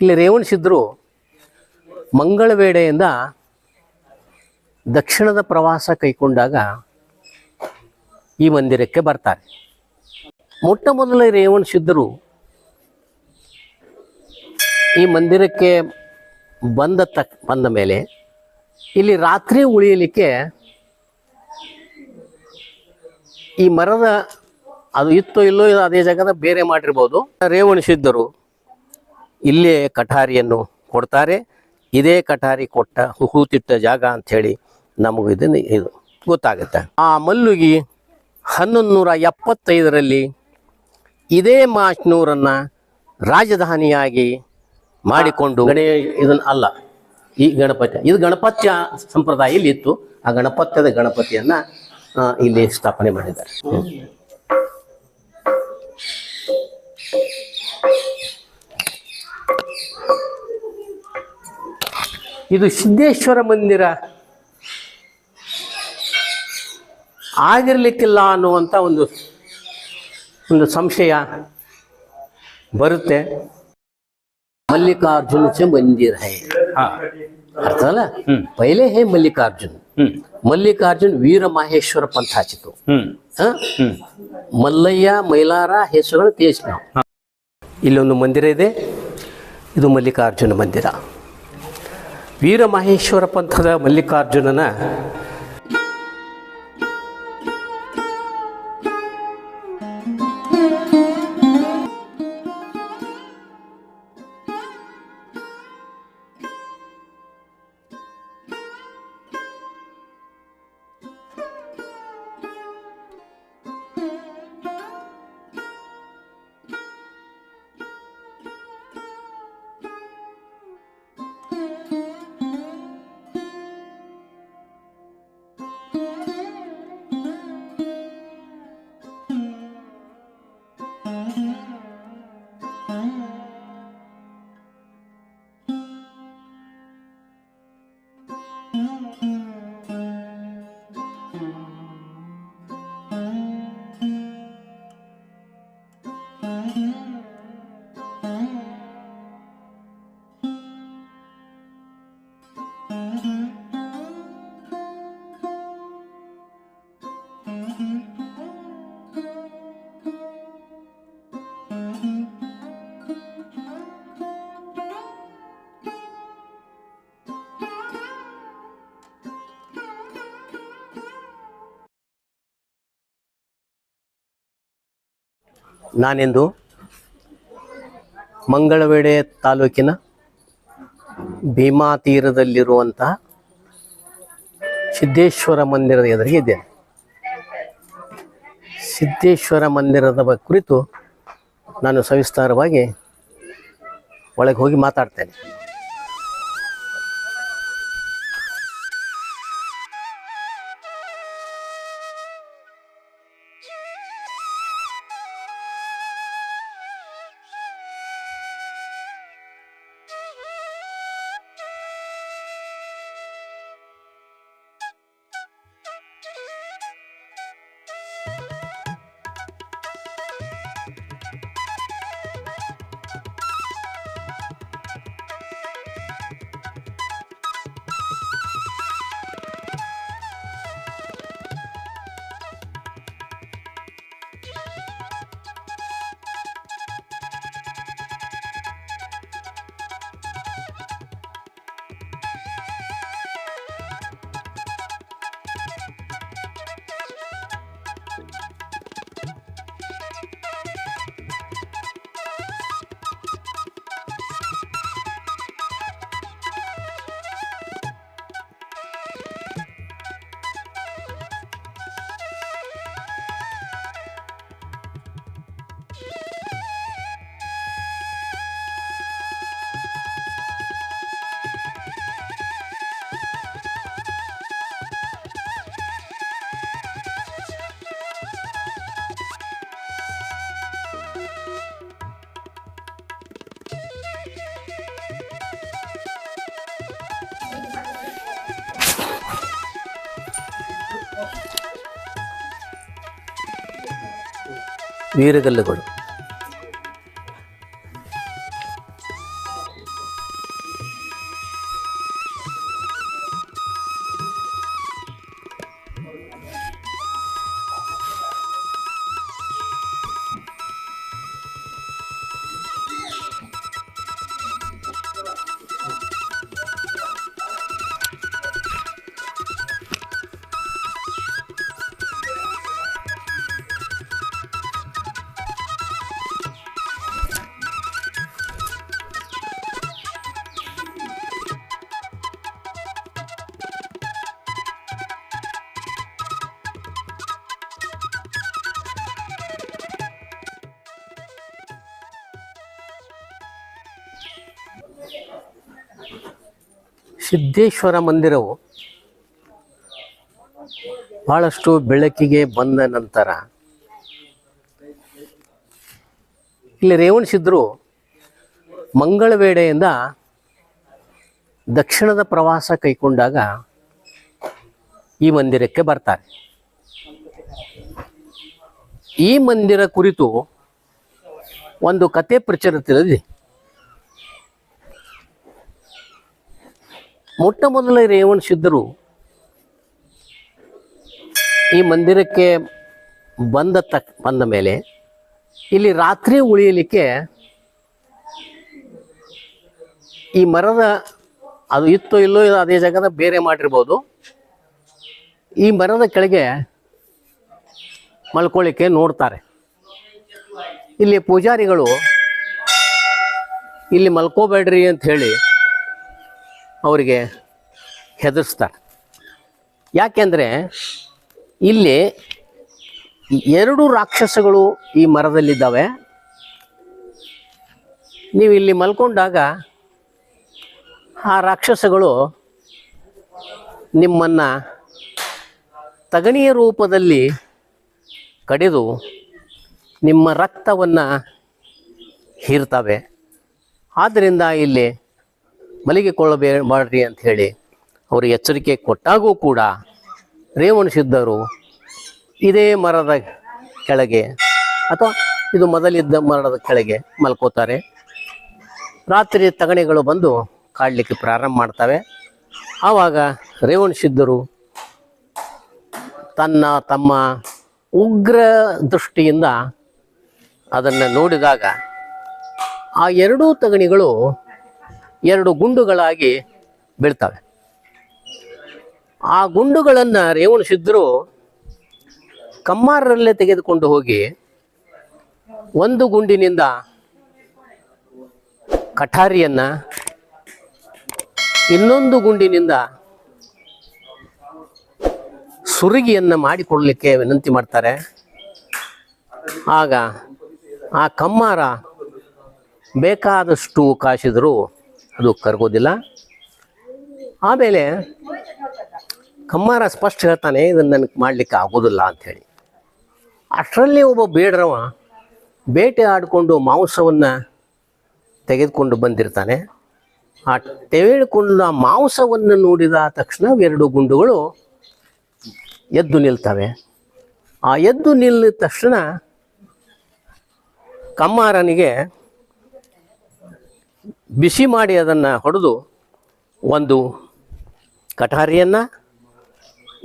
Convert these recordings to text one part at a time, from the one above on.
ಇಲ್ಲಿ ರೇವಣಸಿದ್ರು ಮಂಗಳವೇಡೆಯಿಂದ ದಕ್ಷಿಣದ ಪ್ರವಾಸ ಕೈಗೊಂಡಾಗ ಈ ಮಂದಿರಕ್ಕೆ ಬರ್ತಾರೆ. ಮೊಟ್ಟ ಮೊದಲ ರೇವಣಸಿದ್ರು ಈ ಮಂದಿರಕ್ಕೆ ಬಂದ ತಕ್, ಬಂದ ಮೇಲೆ ಇಲ್ಲಿ ರಾತ್ರಿ ಉಳಿಯಲಿಕ್ಕೆ ಈ ಮರದ ಅದು ಇತ್ತೋ ಇಲ್ಲೋ ಅದೇ ಜಾಗದ ಬೇರೆ ಮಾಡಿರ್ಬೋದು. ರೇವಣಿಸಿದ್ದರು ಇಲ್ಲೇ ಕಠಾರಿಯನ್ನು ಕೊಡ್ತಾರೆ. ಇದೇ ಕಠಾರಿ ಕೊಟ್ಟ ಹೂತಿಟ್ಟ ಜಾಗ ಅಂಥೇಳಿ ನಮಗೂ ಇದನ್ನು ಇದು ಗೊತ್ತಾಗುತ್ತೆ. ಆ ಮಲ್ಲುಗಿ ಹನ್ನೊಂದು ನೂರ ಎಪ್ಪತ್ತೈದರಲ್ಲಿ ಇದೇ ಮಾಷ್ನೂರನ್ನು ರಾಜಧಾನಿಯಾಗಿ ಮಾಡಿಕೊಂಡು ಗಣೇ ಇದನ್ನು ಅಲ್ಲ, ಈ ಗಣಪತಿ ಇದು ಗಣಪತ್ಯ ಸಂಪ್ರದಾಯ ಇಲ್ಲಿ ಇತ್ತು ಆ ಗಣಪತ್ಯದ ಗಣಪತಿಯನ್ನು ಇಲ್ಲಿ ಸ್ಥಾಪನೆ ಮಾಡಿದ್ದಾರೆ. ಇದು ಸಿದ್ದೇಶ್ವರ ಮಂದಿರ. ಆಗಿರಲಿಕ್ಕಿಲ್ಲ ಅನ್ನುವಂಥ ಒಂದು ಒಂದು ಸಂಶಯ ಬರುತ್ತೆ. ಮಲ್ಲಿಕಾರ್ಜುನ ಚ ಮಂದಿರ ಹೇ. ಹಾಂ. ಅರ್ಥಲ್ಲ ಪೈಲೆ ಹೇ ಮಲ್ಲಿಕಾರ್ಜುನ್. ಮಲ್ಲಿಕಾರ್ಜುನ್ ವೀರ ಮಹೇಶ್ವರ ಪಂಥ ಹಚ್ಚಿತು ಮಲ್ಲಯ್ಯ ಮೈಲಾರ ಹೆಸರು ತೇಜ್ ನಾವು. ಇಲ್ಲೊಂದು ಮಂದಿರ ಇದೆ. ಇದು ಮಲ್ಲಿಕಾರ್ಜುನ ಮಂದಿರ. ವೀರ ಮಹೇಶ್ವರ ಪಂಥದ ಮಲ್ಲಿಕಾರ್ಜುನನ ನಾನೆಂದು ಮಂಗಳವೇಡೆ ತಾಲೂಕಿನ ಭೀಮಾ ತೀರದಲ್ಲಿರುವಂತಹ ಸಿದ್ದೇಶ್ವರ ಮಂದಿರದ ಎದುರಿಗೆ ಇದ್ದೇನೆ. ಸಿದ್ದೇಶ್ವರ ಮಂದಿರದ ಕುರಿತು ನಾನು ಸವಿಸ್ತಾರವಾಗಿ ಒಳಗೆ ಹೋಗಿ ಮಾತಾಡ್ತೇನೆ. ವೀರಗಲ್ಲುಗಳು ಸಿದ್ದೇಶ್ವರ ಮಂದಿರವು ಬಹಳಷ್ಟು ಬೆಳಕಿಗೆ ಬಂದ ನಂತರ ಇಲ್ಲಿ ರೇವಣಸಿದ್ರು ಮಂಗಳವೇಡೆಯಿಂದ ದಕ್ಷಿಣದ ಪ್ರವಾಸ ಕೈಕೊಂಡಾಗ ಈ ಮಂದಿರಕ್ಕೆ ಬರ್ತಾರೆ. ಈ ಮಂದಿರ ಕುರಿತು ಒಂದು ಕತೆ ಪ್ರಚಲಿತದಲ್ಲಿ ಮೊಟ್ಟ ಮೊದಲ ರೇವಣ ಸಿದ್ಧರು ಈ ಮಂದಿರಕ್ಕೆ ಬಂದ ತಕ್ ಬಂದ ಮೇಲೆ ಇಲ್ಲಿ ರಾತ್ರಿ ಉಳಿಯಲಿಕ್ಕೆ ಈ ಮರದ ಅದು ಇತ್ತೋ ಇಲ್ಲೋ ಅದೇ ಜಾಗದ ಬೇರೆ ಮಾಡಿರ್ಬೋದು. ಈ ಮರದ ಕೆಳಗೆ ಮಲ್ಕೊಳ್ಳಿಕ್ಕೆ ನೋಡ್ತಾರೆ. ಇಲ್ಲಿ ಪೂಜಾರಿಗಳು ಇಲ್ಲಿ ಮಲ್ಕೋಬೇಡ್ರಿ ಅಂತ ಹೇಳಿ ಅವರಿಗೆ ಹೆದರ್ಸ್ತಾರೆ. ಯಾಕೆಂದರೆ ಇಲ್ಲಿ ಎರಡು ರಾಕ್ಷಸಗಳು ಈ ಮರದಲ್ಲಿದ್ದಾವೆ. ನೀವು ಇಲ್ಲಿ ಮಲ್ಕೊಂಡಾಗ ಆ ರಾಕ್ಷಸಗಳು ನಿಮ್ಮನ್ನು ತಗಣಿಯ ರೂಪದಲ್ಲಿ ಕಡಿದು ನಿಮ್ಮ ರಕ್ತವನ್ನು ಹೀರ್ತವೆ. ಆದ್ದರಿಂದ ಇಲ್ಲಿ ಮಲಗಿಕೊಳ್ಳಬೇ ಮಾಡ್ರಿ ಅಂತ ಹೇಳಿ ಅವರು ಎಚ್ಚರಿಕೆ ಕೊಟ್ಟಾಗೂ ಕೂಡ ರೇವಣ ಸಿದ್ಧರು ಇದೇ ಮರದ ಕೆಳಗೆ ಅಥವಾ ಇದು ಮೊದಲಿದ್ದ ಮರದ ಕೆಳಗೆ ಮಲ್ಕೋತಾರೆ. ರಾತ್ರಿ ತಗಣಿಗಳು ಬಂದು ಕಾಡಲಿಕ್ಕೆ ಪ್ರಾರಂಭ ಮಾಡ್ತವೆ. ಆವಾಗ ರೇವಣ ಸಿದ್ಧರು ತನ್ನ ತಮ್ಮ ಉಗ್ರ ದೃಷ್ಟಿಯಿಂದ ಅದನ್ನು ನೋಡಿದಾಗ ಆ ಎರಡೂ ತಗಣಿಗಳು ಎರಡು ಗುಂಡುಗಳಾಗಿ ಬೀಳ್ತವೆ. ಆ ಗುಂಡುಗಳನ್ನು ರೇವಣ ಕಮ್ಮಾರರಲ್ಲೇ ತೆಗೆದುಕೊಂಡು ಹೋಗಿ ಒಂದು ಗುಂಡಿನಿಂದ ಕಠಾರಿಯನ್ನು ಇನ್ನೊಂದು ಗುಂಡಿನಿಂದ ಸುರುಗಿಯನ್ನು ಮಾಡಿಕೊಡ್ಲಿಕ್ಕೆ ವಿನಂತಿ ಮಾಡ್ತಾರೆ. ಆಗ ಆ ಕಮ್ಮಾರ ಬೇಕಾದಷ್ಟು ಕಾಸಿದರೂ ಅದು ಕರಗೋದಿಲ್ಲ. ಆಮೇಲೆ ಕಮ್ಮಾರ ಸ್ಪಷ್ಟ ಹೇಳ್ತಾನೆ, ಇದನ್ನು ನನಗೆ ಮಾಡಲಿಕ್ಕೆ ಆಗೋದಿಲ್ಲ ಅಂಥೇಳಿ ಅಷ್ಟರಲ್ಲಿ ಒಬ್ಬ ಬೇಡರವ ಬೇಟೆ ಆಡಿಕೊಂಡು ಮಾಂಸವನ್ನು ತೆಗೆದುಕೊಂಡು ಬಂದಿರ್ತಾನೆ. ಆ ತೆಗೆದುಕೊಂಡು ಆ ಮಾಂಸವನ್ನು ನೋಡಿದ ತಕ್ಷಣ ಎರಡು ಗುಂಡುಗಳು ಎದ್ದು ನಿಲ್ತವೆ. ಆ ಎದ್ದು ನಿಲ್ಲಿದ ತಕ್ಷಣ ಕಮ್ಮಾರನಿಗೆ ಬಿಸಿ ಮಾಡಿ ಅದನ್ನು ಹೊಡೆದು ಒಂದು ಕಟಾರಿಯನ್ನು,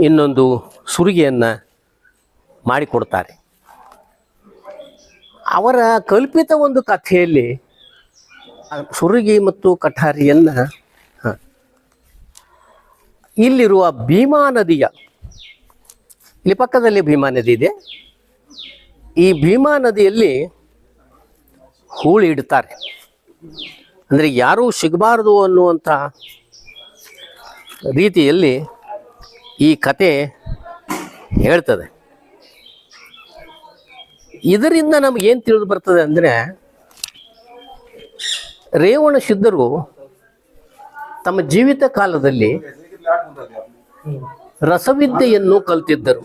ಇನ್ನೊಂದು ಸುರಿಗೆಯನ್ನು ಮಾಡಿಕೊಡ್ತಾರೆ. ಅವರ ಕಲ್ಪಿತ ಒಂದು ಕಥೆಯಲ್ಲಿ ಸುರಿಗೆ ಮತ್ತು ಕಠಾರಿಯನ್ನು ಇಲ್ಲಿರುವ ಭೀಮಾ ನದಿಯ, ಇಲ್ಲಿ ಪಕ್ಕದಲ್ಲಿ ಭೀಮಾ ನದಿ ಇದೆ. ಈ ಭೀಮಾ ನದಿಯಲ್ಲಿ ಹೂಳು ಇಡ್ತಾರೆ. ಅಂದರೆ ಯಾರೂ ಸಿಗಬಾರ್ದು ಅನ್ನುವಂಥ ರೀತಿಯಲ್ಲಿ ಈ ಕತೆ ಹೇಳ್ತದೆ. ಇದರಿಂದ ನಮಗೇನು ತಿಳಿದು ಬರ್ತದೆ ಅಂದರೆ ರೇವಣ ಸಿದ್ಧರು ತಮ್ಮ ಜೀವಿತ ಕಾಲದಲ್ಲಿ ರಸವಿದ್ಯೆಯನ್ನು ಕಲ್ತಿದ್ದರು.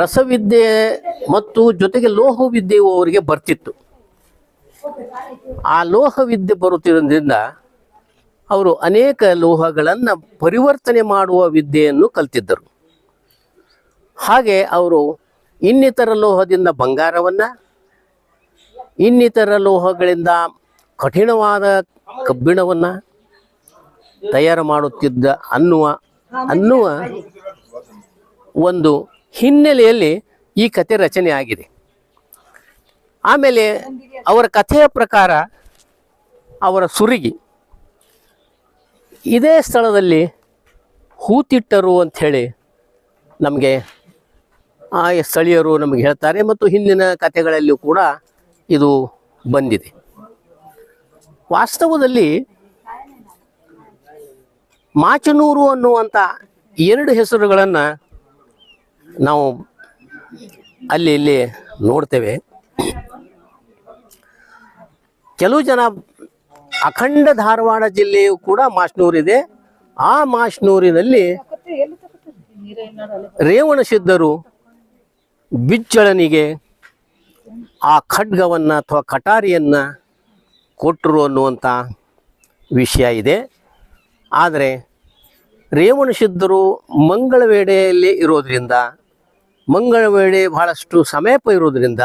ರಸವಿದ್ಯೆ ಮತ್ತು ಜೊತೆಗೆ ಲೋಹವಿದ್ಯೆಯು ಅವರಿಗೆ ಬರ್ತಿತ್ತು. ಆ ಲೋಹವಿದ್ಯೆ ಬರುತ್ತಿರೋದ್ರಿಂದ ಅವರು ಅನೇಕ ಲೋಹಗಳನ್ನು ಪರಿವರ್ತನೆ ಮಾಡುವ ವಿದ್ಯೆಯನ್ನು ಕಲ್ತಿದ್ದರು. ಹಾಗೆ ಅವರು ಇನ್ನಿತರ ಲೋಹದಿಂದ ಬಂಗಾರವನ್ನು, ಇನ್ನಿತರ ಲೋಹಗಳಿಂದ ಕಠಿಣವಾದ ಕಬ್ಬಿಣವನ್ನು ತಯಾರು ಮಾಡುತ್ತಿದ್ದ ಅನ್ನುವ ಅನ್ನುವ ಒಂದು ಹಿನ್ನೆಲೆಯಲ್ಲಿ ಈ ಕತೆ ರಚನೆ ಆಗಿದೆ ಆಮೇಲೆ ಅವರ ಕಥೆಯ ಪ್ರಕಾರ ಅವರ ಸುರಿಗಿ. ಇದೇ ಸ್ಥಳದಲ್ಲಿ ಹೂತಿಟ್ಟರು ಅಂಥೇಳಿ ನಮಗೆ ಆ ಸ್ಥಳೀಯರು ನಮಗೆ ಹೇಳ್ತಾರೆ ಮತ್ತು ಹಿಂದಿನ ಕಥೆಗಳಲ್ಲಿ ಕೂಡ ಇದು ಬಂದಿದೆ. ವಾಸ್ತವದಲ್ಲಿ ಮಾಚನೂರು ಅನ್ನುವಂಥ ಎರಡು ಹೆಸರುಗಳನ್ನು ನಾವು ಅಲ್ಲಿ ಇಲ್ಲಿ ನೋಡ್ತೇವೆ. ಕೆಲವು ಜನ ಅಖಂಡ ಧಾರವಾಡ ಜಿಲ್ಲೆಯು ಕೂಡ ಮಾಶ್ನೂರಿದೆ ಆ ಮಾಶ್ನೂರಿನಲ್ಲಿ ರೇವಣ ಸಿದ್ಧರು ಬಿಜ್ಜಳನಿಗೆ ಆ ಖಡ್ಗವನ್ನು ಅಥವಾ ಕಟಾರಿಯನ್ನು ಕೊಟ್ಟರು ಅನ್ನುವಂಥ ವಿಷಯ ಇದೆ. ಆದರೆ ರೇವಣ ಸಿದ್ಧರು ಮಂಗಳವೇಡೆಯಲ್ಲಿ ಇರೋದ್ರಿಂದ ಮಂಗಳವೇಡೆ ಬಹಳಷ್ಟು ಸಮೀಪ ಇರೋದರಿಂದ,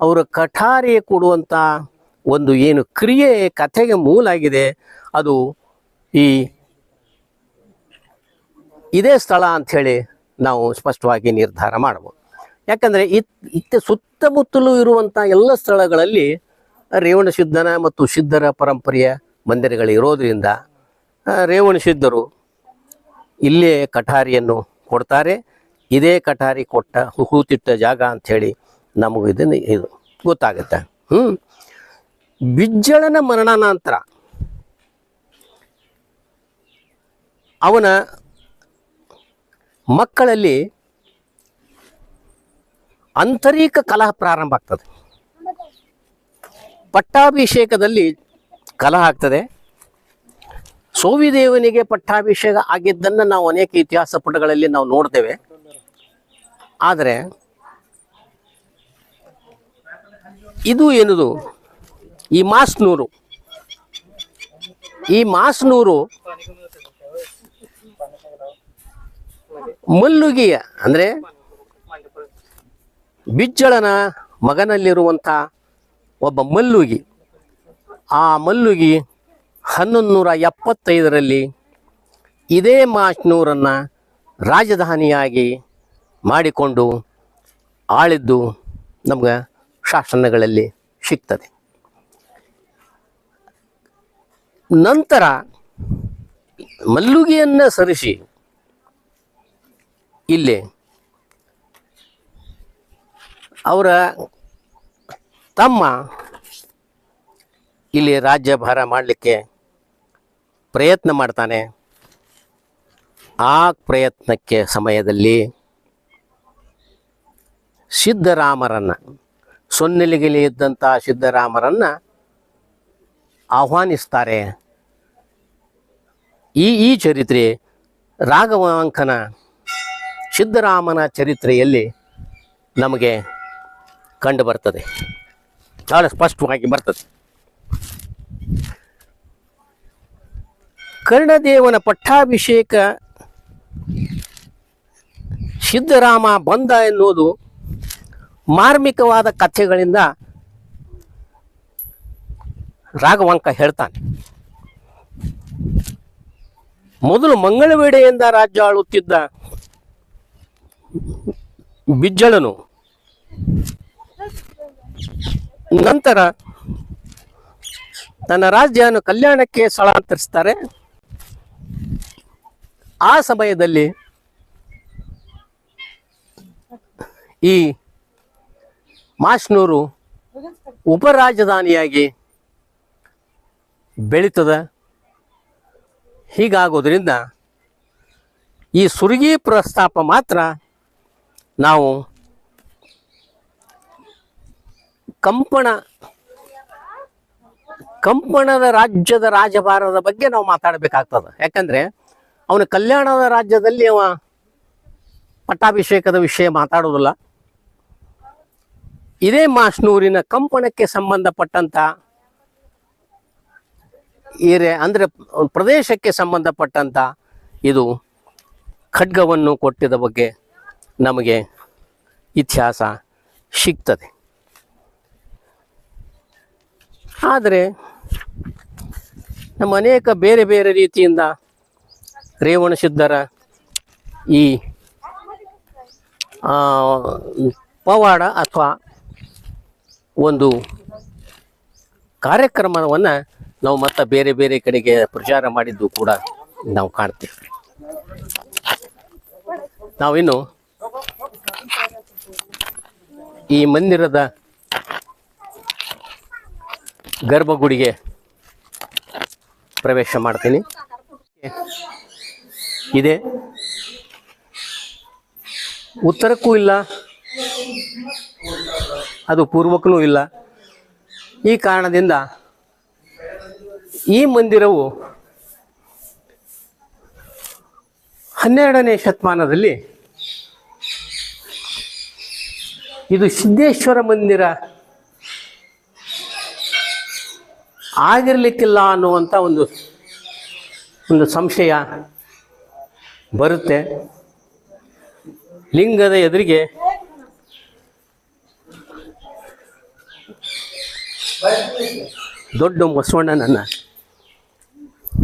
ಅವರು ಕಠಾರಿ ಕೊಡುವಂಥ ಒಂದು ಏನು ಕ್ರಿಯೆ ಕಥೆಗೆ ಮೂಲ ಆಗಿದೆ, ಅದು ಈ ಇದೇ ಸ್ಥಳ ಅಂಥೇಳಿ ನಾವು ಸ್ಪಷ್ಟವಾಗಿ ನಿರ್ಧಾರ ಮಾಡ್ಬೋದು. ಯಾಕಂದರೆ ಇತ್, ಇತ್ತ ಸುತ್ತಮುತ್ತಲೂ ಇರುವಂಥ ಎಲ್ಲ ಸ್ಥಳಗಳಲ್ಲಿ ರೇವಣ ಸಿದ್ಧನ ಮತ್ತು ಸಿದ್ಧರ ಪರಂಪರೆಯ ಮಂದಿರಗಳಿರೋದ್ರಿಂದ ರೇವಣ ಸಿದ್ಧರು ಇಲ್ಲೇ ಕಠಾರಿಯನ್ನು ಕೊಡ್ತಾರೆ, ಇದೇ ಕಠಾರಿ ಕೊಟ್ಟ ಹೂತಿಟ್ಟ ಜಾಗ ಅಂಥೇಳಿ ನಮಗಿದನ್ನು ಇದು ಗೊತ್ತಾಗುತ್ತೆ. ಹ್ಞೂ ಬಿಜ್ಜಳನ ಮರಣಾನಂತರ ಅವನ ಮಕ್ಕಳಲ್ಲಿ ಆಂತರಿಕ ಕಲಹ ಪ್ರಾರಂಭ ಆಗ್ತದೆ. ಪಟ್ಟಾಭಿಷೇಕದಲ್ಲಿ ಕಲಹ ಆಗ್ತದೆ. ಸೋವಿದೇವನಿಗೆ ಪಟ್ಟಾಭಿಷೇಕ ಆಗಿದ್ದನ್ನು ನಾವು ಅನೇಕ ಇತಿಹಾಸ ಪುಟಗಳಲ್ಲಿ ನಾವು ನೋಡ್ತೇವೆ. ಆದರೆ ಇದು ಏನದು ಈ ಮಾಸ್ನೂರು ಈ ಮಾಸ್ನೂರು ಮಲ್ಲುಗಿಯ, ಅಂದರೆ ಬಿಜ್ಜಳನ ಮಗನಲ್ಲಿರುವಂಥ ಒಬ್ಬ ಮಲ್ಲುಗಿ. ಆ ಮಲ್ಲುಗಿ ಹನ್ನೊಂದು ನೂರ ಎಪ್ಪತ್ತೈದರಲ್ಲಿ ಇದೇ ಮಾಶ್ನೂರನ್ನು ರಾಜಧಾನಿಯಾಗಿ ಮಾಡಿಕೊಂಡು ಆಳಿದ್ದು ನಮ್ಗೆ ಶಾಸನಗಳಲ್ಲಿ ಸಿಗ್ತದೆ. ನಂತರ ಮಲ್ಲುಗಿಯನ್ನು ಸರಿಸಿ, ಇಲ್ಲಿ ಅವರ ತಮ್ಮ ಇಲ್ಲಿ ರಾಜ್ಯಭಾರ ಮಾಡಲಿಕ್ಕೆ ಪ್ರಯತ್ನ ಮಾಡ್ತಾನೆ. ಆ ಪ್ರಯತ್ನಕ್ಕೆ ಸಮಯದಲ್ಲಿ ಸಿದ್ಧರಾಮರನ್ನು ಸೊನ್ನೆಲಿಗೆಲಿ ಇದ್ದಂಥ ಸಿದ್ಧರಾಮರನ್ನ ಆಹ್ವಾನಿಸ್ತಾರೆ. ಈ ಈ ಚರಿತ್ರೆ ರಾಘವಾಂಕನ ಸಿದ್ಧರಾಮನ ಚರಿತ್ರೆಯಲ್ಲಿ ನಮಗೆ ಕಂಡು ಬರ್ತದೆ ಭಾಳ ಸ್ಪಷ್ಟವಾಗಿ ಬರ್ತದೆ. ಕರ್ಣದೇವನ ಪಟ್ಟಾಭಿಷೇಕ ಸಿದ್ಧರಾಮ ಬಂದ ಎನ್ನುವುದು ಮಾರ್ಮಿಕವಾದ ಕಥೆಗಳಿಂದ ರಾಘವಾಂಕ ಹೇಳ್ತಾನೆ. ಮೊದಲು ಮಂಗಳವೇಡೆಯಿಂದ ರಾಜ್ಯ ಆಳುತ್ತಿದ್ದ ಬಿಜ್ಜಳನು ನಂತರ ತನ್ನ ರಾಜ್ಯವನ್ನು ಕಲ್ಯಾಣಕ್ಕೆ ಸ್ಥಳಾಂತರಿಸ್ತಾರೆ. ಆ ಸಮಯದಲ್ಲಿ ಈ ಮಾಶ್ನೂರು ಉಪರಾಜಧಾನಿಯಾಗಿ ಬೆಳೀತದ? ಹೀಗಾಗೋದ್ರಿಂದ ಈ ಸುರುಗಿ ಪ್ರಸ್ತಾಪ ಮಾತ್ರ ನಾವು ಕಂಪಣ, ಕಂಪಣದ ರಾಜ್ಯದ ರಾಜಭಾರದ ಬಗ್ಗೆ ನಾವು ಮಾತಾಡಬೇಕಾಗ್ತದೆ. ಯಾಕಂದ್ರೆ ಅವನ ಕಲ್ಯಾಣದ ರಾಜ್ಯದಲ್ಲಿ ಅವ ಪಟ್ಟಾಭಿಷೇಕದ ವಿಷಯ ಮಾತಾಡೋದಿಲ್ಲ. ಇದೇ ಮಾಸ್ನೂರಿನ ಕಂಪಣಕ್ಕೆ ಸಂಬಂಧಪಟ್ಟಂತ ಏರಿಯಾ ಅಂದರೆ ಪ್ರದೇಶಕ್ಕೆ ಸಂಬಂಧಪಟ್ಟಂಥ ಇದು ಖಡ್ಗವನ್ನು ಕೊಟ್ಟಿದ ಬಗ್ಗೆ ನಮಗೆ ಇತಿಹಾಸ ಸಿಗ್ತದೆ. ಆದರೆ ನಮ್ಮ ಅನೇಕ ಬೇರೆ ಬೇರೆ ರೀತಿಯಿಂದ ರೇವಣಸಿದ್ಧರ ಈ ಪವಾಡ ಅಥವಾ ಒಂದು ಕಾರ್ಯಕ್ರಮವನ್ನು ನಾವು ಮತ್ತೆ ಬೇರೆ ಬೇರೆ ಕಡೆಗೆ ಪ್ರಚಾರ ಮಾಡಿದ್ದು ಕೂಡ ನಾವು ಕಾಣ್ತೀವಿ. ನಾವಿನ್ನು ಈ ಮಂದಿರದ ಗರ್ಭಗುಡಿಗೆ ಪ್ರವೇಶ ಮಾಡ್ತೀನಿ. ಇದೆ. ಉತ್ತರಕ್ಕೂ ಇಲ್ಲ. ಅದು ಪೂರ್ವಕ್ಕೂ ಇಲ್ಲ. ಈ ಕಾರಣದಿಂದ ಈ ಮಂದಿರವು ಹನ್ನೆರಡನೇ ಶತಮಾನದಲ್ಲಿ ಇದು ಸಿದ್ದೇಶ್ವರ ಮಂದಿರ ಆಗಿರಲಿಕ್ಕಿಲ್ಲ ಅನ್ನುವಂಥ ಒಂದು ಒಂದು ಸಂಶಯ ಬರುತ್ತೆ. ಲಿಂಗದ ಎದುರಿಗೆ ದೊಡ್ಡ ಬಸವಣ್ಣನನ್ನು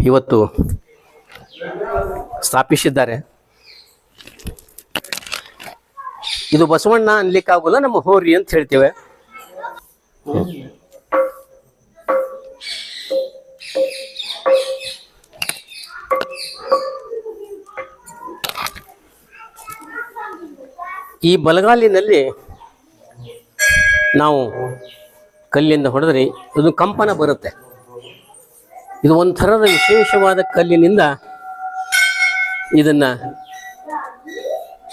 ಇವತ್ತು ಸ್ಥಾಪಿಸಿದ್ದಾರೆ. ಇದು ಬಸವಣ್ಣ ಅನ್ಲಿಕ್ಕಾಗೋಲ್ಲ, ನಮ್ಮ ಹೋರಿ ಅಂತ ಹೇಳ್ತೇವೆ. ಈ ಬಲಗಾಲಿನಲ್ಲಿ ನಾವು ಕಲ್ಲಿಂದ ಹೊಡೆದ್ರೆ ಇದು ಕಂಪನ ಬರುತ್ತೆ. ಇದು ಒಂಥರದ ವಿಶೇಷವಾದ ಕಲ್ಲಿನಿಂದ ಇದನ್ನು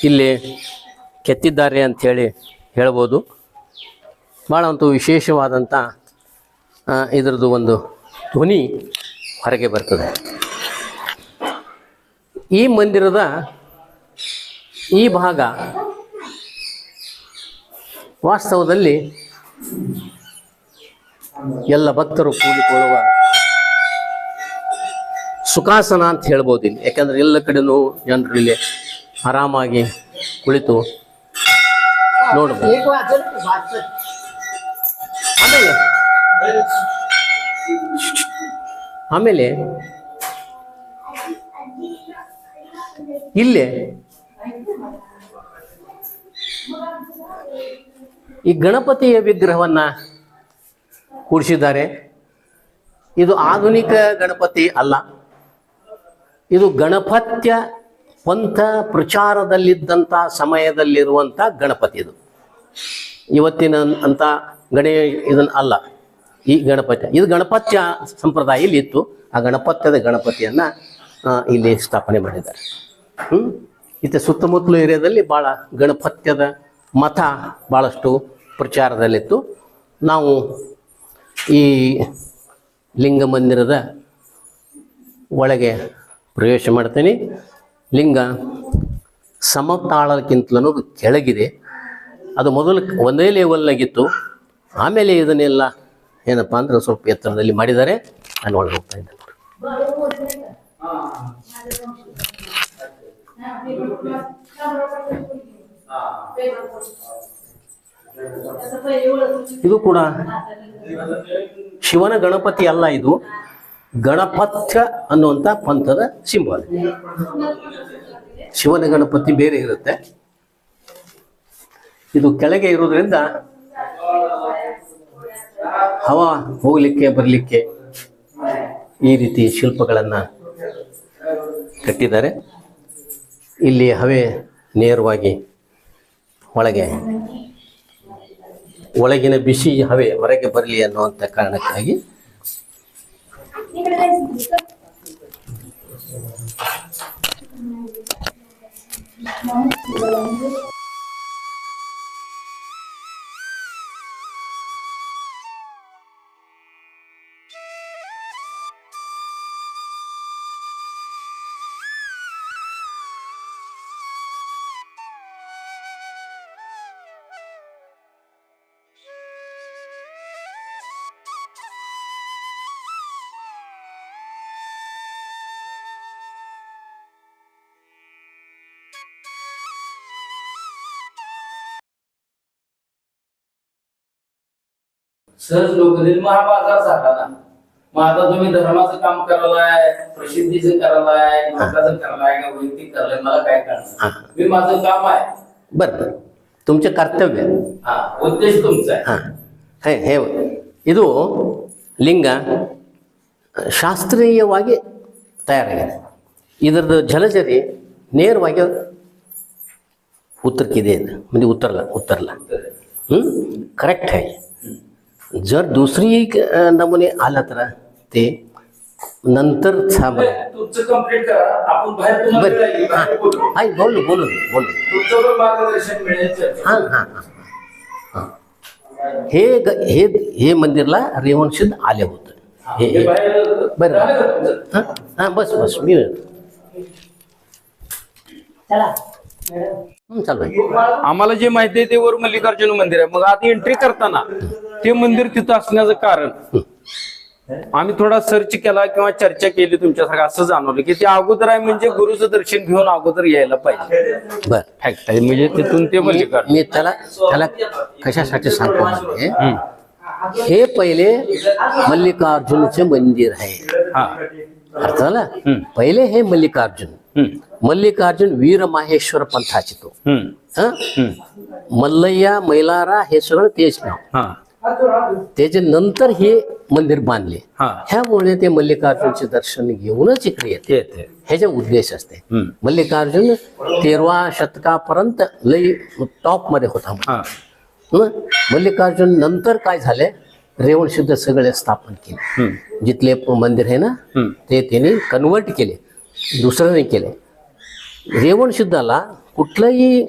ಇಲ್ಲಿ ಕೆತ್ತಿದ್ದಾರೆ ಅಂಥೇಳಿ ಹೇಳ್ಬೋದು. ಭಾಳ ಒಂದು ವಿಶೇಷವಾದಂಥ ಇದರದ್ದು ಒಂದು ಧ್ವನಿ ಹೊರಗೆ ಬರ್ತದೆ. ಈ ಮಂದಿರದ ಈ ಭಾಗ ವಾಸ್ತವದಲ್ಲಿ ಎಲ್ಲ ಭಕ್ತರು ಕೂಡಿಕೊಳ್ಳುವ ಸುಖಾಸನ ಅಂತ ಹೇಳ್ಬೋದು ಇಲ್ಲಿ. ಯಾಕಂದ್ರೆ ಎಲ್ಲ ಕಡೆನೂ ಜನರು ಇಲ್ಲಿ ಆರಾಮಾಗಿ ಕುಳಿತು ನೋಡ್ಬೋದು. ಆಮೇಲೆ ಇಲ್ಲಿ ಇಲ್ಲೇ ಈ ಗಣಪತಿಯ ವಿಗ್ರಹವನ್ನ ಕೂಡಿಸಿದ್ದಾರೆ. ಇದು ಆಧುನಿಕ ಗಣಪತಿ ಅಲ್ಲ. ಇದು ಗಣಪತ್ಯ ಪಂಥ ಪ್ರಚಾರದಲ್ಲಿದ್ದಂಥ ಸಮಯದಲ್ಲಿರುವಂಥ ಗಣಪತಿ ಇದು. ಇವತ್ತಿನ ಅಂತ ಗಣೇ ಇದನ್ನು ಅಲ್ಲ. ಈ ಗಣಪತಿ ಇದು ಗಣಪತ್ಯ ಸಂಪ್ರದಾಯ ಇಲ್ಲಿ ಇತ್ತು. ಆ ಗಣಪತ್ಯದ ಗಣಪತಿಯನ್ನು ಇಲ್ಲಿ ಸ್ಥಾಪನೆ ಮಾಡಿದ್ದಾರೆ. ಹ್ಞೂ ಇತ್ತೆ ಸುತ್ತಮುತ್ತಲು ಏರಿಯಾದಲ್ಲಿ ಭಾಳ ಗಣಪತ್ಯದ ಮತ ಭಾಳಷ್ಟು ಪ್ರಚಾರದಲ್ಲಿತ್ತು. ನಾವು ಈ ಲಿಂಗ ಮಂದಿರದ ಒಳಗೆ ಪ್ರವೇಶ ಮಾಡ್ತೀನಿ. ಲಿಂಗ ಸಮತಾಳಕ್ಕಿಂತಲೂ ಕೆಳಗಿದೆ. ಅದು ಮೊದಲು ಒಂದೇ ಲೆವೆಲ್ನಾಗಿತ್ತು ಆಮೇಲೆ ಇದನ್ನೆಲ್ಲ ಏನಪ್ಪ ಅಂದ್ರೆ ಸ್ವಲ್ಪ ಎತ್ತರದಲ್ಲಿ ಮಾಡಿದ್ದಾರೆ. ನಾನು ಒಳಗೆ ಹೋಗ್ತಾ ಇದ್ದೆ ಇದು ಕೂಡ ಶಿವನ ಗಣಪತಿ ಅಲ್ಲ ಇದು. ಗಣಪತ್ಯ ಅನ್ನುವಂಥ ಪಂಥದ ಸಿಂಬಲ್. ಶಿವನ ಗಣಪತಿ ಬೇರೆ ಇರುತ್ತೆ. ಇದು ಕೆಳಗೆ ಇರೋದ್ರಿಂದ ಹವ ಹೋಗ್ಲಿಕ್ಕೆ, ಬರಲಿಕ್ಕೆ ಈ ರೀತಿ ಶಿಲ್ಪಗಳನ್ನು ಕಟ್ಟಿದ್ದಾರೆ. ಇಲ್ಲಿ ಹವೆ ನೇರವಾಗಿ ಒಳಗೆ, ಒಳಗಿನ ಬಿಸಿ ಹವೆ ಹೊರಗೆ ಬರಲಿ ಅನ್ನುವಂಥ ಕಾರಣಕ್ಕಾಗಿ presídio. Não, não. सहज लोकरील महाबाजार झाला ना मग आता तुम्ही धर्माचं काम करायलाय प्रसिद्धीचं करायलाय नाटकाचं करायलाय का वैयक्तिक मला काय करणार मी माझं काम आहे बरं तुमचे ಕರ್ತವ್ಯ उद्देश तुमचा ತುಮಚ ಇದು ಲಿಂಗ ಶಾಸ್ತ್ರೀಯವಾಗಿ ತಯಾರಾಗಿದೆ ಇದರದ್ದು ಜಲಜರಿ ನೇರವಾಗಿ ಉತ್ತರಕ್ಕಿದೆ ಇದು ಮುಂದೆ ಉತ್ತರಲ್ಲ ಉತ್ತರಲ್ಲ ಹ್ಞೂ आहे जर दुसरी एक नमुने आला तर ते नंतर थांबा. बरं. बोलू. बोलू बोलू हां हां हां. हे. हे हे मंदिरला रेवणशुद्ध आले होतं. हे बरं. हां हां बस बस. मी चला. चालू आहे. आम्हाला जे माहिती आहे ते वर मल्लिकार्जुन मंदिर आहे. मग आता एंट्री करताना ते मंदिर तिथं असण्याचं कारण. आम्ही थोडा सर्च केला किंवा चर्चा केली तुमच्यासारखं असं जाणवलं की ते अगोदर आहे म्हणजे गुरुचं दर्शन घेऊन अगोदर यायला पाहिजे. बर. फॅक्ट आहे. म्हणजे तिथून ते मल्लिकार्जुन. मी त्याला त्याला कशासाठी सांगतो म्हणजे हे पहिले मल्लिकार्जुनचे मंदिर आहे. हा. अर्थ झाला? पहिले हे मल्लिकार्जुन. मल्लिकार्जुन वीर माहेश्वर पंथाचे तो हं? मल्लय्या मैलारा हे सगळं तेच नाव हा त्याच्या नंतर हे मंदिर बांधले हा ह्यामुळे ते मल्लिकार्जुनचे दर्शन घेऊनच इकडे येते ह्याचा उद्देश असते. मल्लिकार्जुन तेरवा शतकापर्यंत लई टॉपमध्ये होता? मल्लिकार्जुन नंतर काय झाले रेवण सिद्ध सगळे स्थापन केले जिथले मंदिर आहे ना. ते त्याने कन्वर्ट केले दुसरं नाही केले रेवण सिद्धाला कुठलंही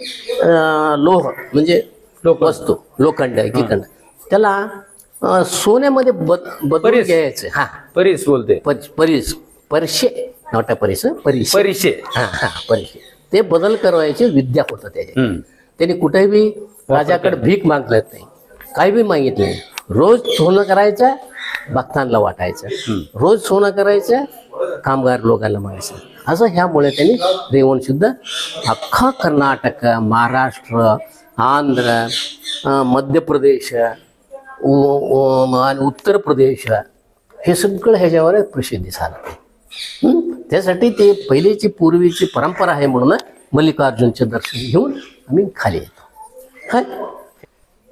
लोह म्हणजे वस्तू लोखंड गिखंड त्याला सोन्यामध्ये बद बदलून. घ्यायचं. हा. परीस बोलते. पर- परीस परशे. नॉट परिस परीस परीशे. हा हा परिशे. ते बदल करायचे विद्या होतं त्याचे त्यांनी कुठेही राजाकडे भीक मागत नाही. काही बी मागितलं नाही. रोज सोनं करायचं भक्तांना वाटायचं. रोज सोनं करायचं कामगार लोकांना मागायचं असं ह्यामुळे त्यांनी रेवण सिद्ध अख्खा कर्नाटक महाराष्ट्र आंध्र मध्य प्रदेश आणि उत्तर प्रदेश हे सगळं ह्याच्यावर प्रसिद्धी झालं. हं? त्यासाठी ते पहिलेची पूर्वीची परंपरा आहे म्हणून मल्लिकार्जुनचे दर्शन घेऊन आम्ही खाली येतो. काय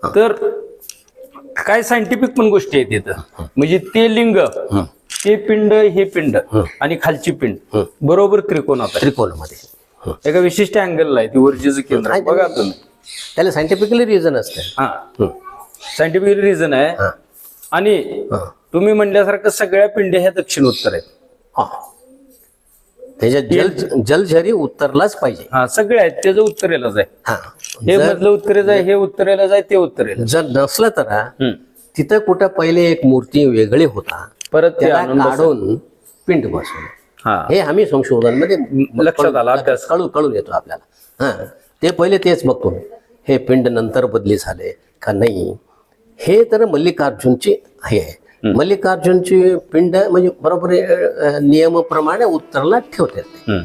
तर काय सायंटिफिक पण गोष्टी आहेत तिथं म्हणजे ते लिंग ते पिंड हे पिंड आणि खालची पिंड बरोबर त्रिकोणात आहे. त्रिकोणामध्ये. एका विशिष्ट अँगलला आहे ती ऊर्जेचं केंद्र. आहे. बघा तुम्ही. त्याला सायंटिफिकली रिझन असतं. हा. सायंटिफिक रिझन आहे. आणि तुम्ही म्हणल्यासारखं सगळ्या पिंड्या ह्या दक्षिण उत्तर आहेत. हा. त्याच्यात जल जलझरी उत्तरलाच पाहिजे. हा सगळे आहेत त्याचं उत्तरेलाच आहे. हा. हे मधलं उत्तरेच आहे हे उत्तरेलाच आहे ते उत्तरेला जर नसलं तर. तिथं कुठं पहिले एक मूर्ती वेगळी होता परत ते त्याला आणून बसवलं. काढून पिंड बसवलं हा हे आम्ही संशोधनमध्ये लक्षात आलं, अभ्यास. कळून कळून येतो आपल्याला हा ते पहिले तेच बघतो हे पिंड नंतर बदली झाले का नाही हे तर मल्लिकार्जुनची हे आहे मल्लिकार्जुनची पिंड म्हणजे बरोबर अं, नियमाप्रमाणे उत्तरला ठेवतात ते हम्म.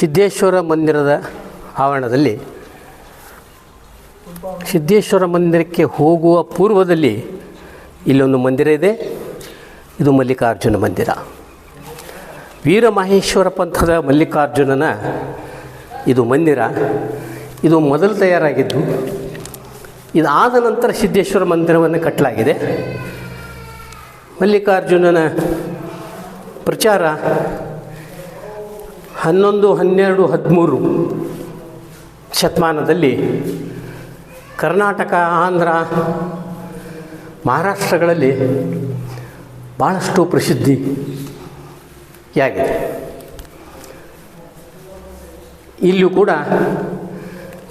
ಸಿದ್ದೇಶ್ವರ ಮಂದಿರದ ಆವರಣದಲ್ಲಿ ಸಿದ್ದೇಶ್ವರ ಮಂದಿರಕ್ಕೆ ಹೋಗುವ ಪೂರ್ವದಲ್ಲಿ ಇಲ್ಲೊಂದು ಮಂದಿರ ಇದೆ. ಇದು ಮಲ್ಲಿಕಾರ್ಜುನ ಮಂದಿರ. ವೀರಮಹೇಶ್ವರ ಪಂಥದ ಮಲ್ಲಿಕಾರ್ಜುನನ ಇದು ಮಂದಿರ. ಇದು ಮೊದಲು ತಯಾರಾಗಿದ್ದು. ಇದಾದ ನಂತರ ಸಿದ್ದೇಶ್ವರ ಮಂದಿರವನ್ನು ಕಟ್ಟಲಾಗಿದೆ. ಮಲ್ಲಿಕಾರ್ಜುನನ ಪ್ರಚಾರ ಹನ್ನೊಂದು, ಹನ್ನೆರಡು, ಹದಿಮೂರು ಶತಮಾನದಲ್ಲಿ ಕರ್ನಾಟಕ, ಆಂಧ್ರ, ಮಹಾರಾಷ್ಟ್ರಗಳಲ್ಲಿ ಭಾಳಷ್ಟು ಪ್ರಸಿದ್ಧಿಯಾಗಿದೆ. ಇಲ್ಲಿಯೂ ಕೂಡ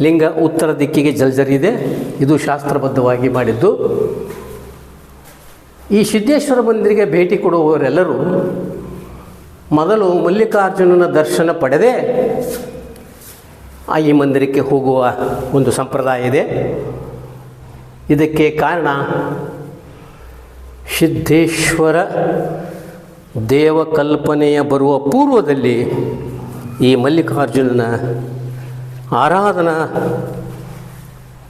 ಲಿಂಗ ಉತ್ತರ ದಿಕ್ಕಿಗೆ ಜಲ್ಜರಿದೆ ಇದು ಶಾಸ್ತ್ರಬದ್ಧವಾಗಿ ಮಾಡಿದ್ದು. ಈ ಸಿದ್ದೇಶ್ವರ ಮಂದಿರಿಗೆ ಭೇಟಿ ಕೊಡುವವರೆಲ್ಲರೂ ಮೊದಲು ಮಲ್ಲಿಕಾರ್ಜುನನ ದರ್ಶನ ಪಡೆದೇ ಆ ಈ ಮಂದಿರಕ್ಕೆ ಹೋಗುವ ಒಂದು ಸಂಪ್ರದಾಯ ಇದೆ. ಇದಕ್ಕೆ ಕಾರಣ ಸಿದ್ಧೇಶ್ವರ ದೇವಕಲ್ಪನೆಯ ಬರುವ ಪೂರ್ವದಲ್ಲಿ ಈ ಮಲ್ಲಿಕಾರ್ಜುನನ ಆರಾಧನಾ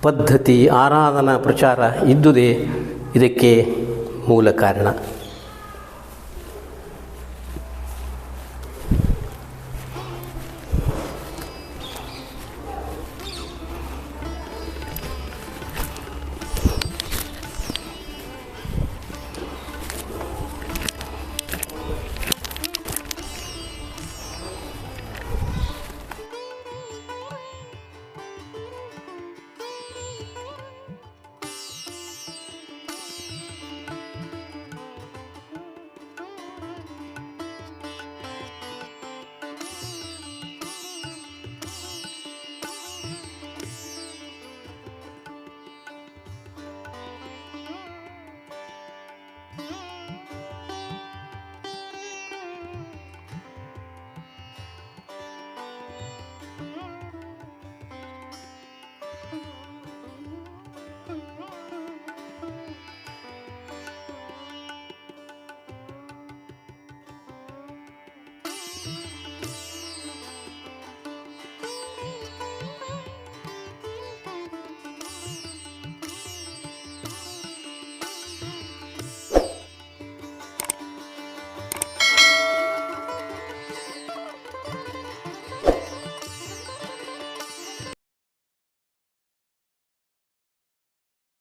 ಪದ್ಧತಿ, ಆರಾಧನಾ ಪ್ರಚಾರ ಇದ್ದುದೇ ಇದಕ್ಕೆ ಮೂಲ ಕಾರಣ.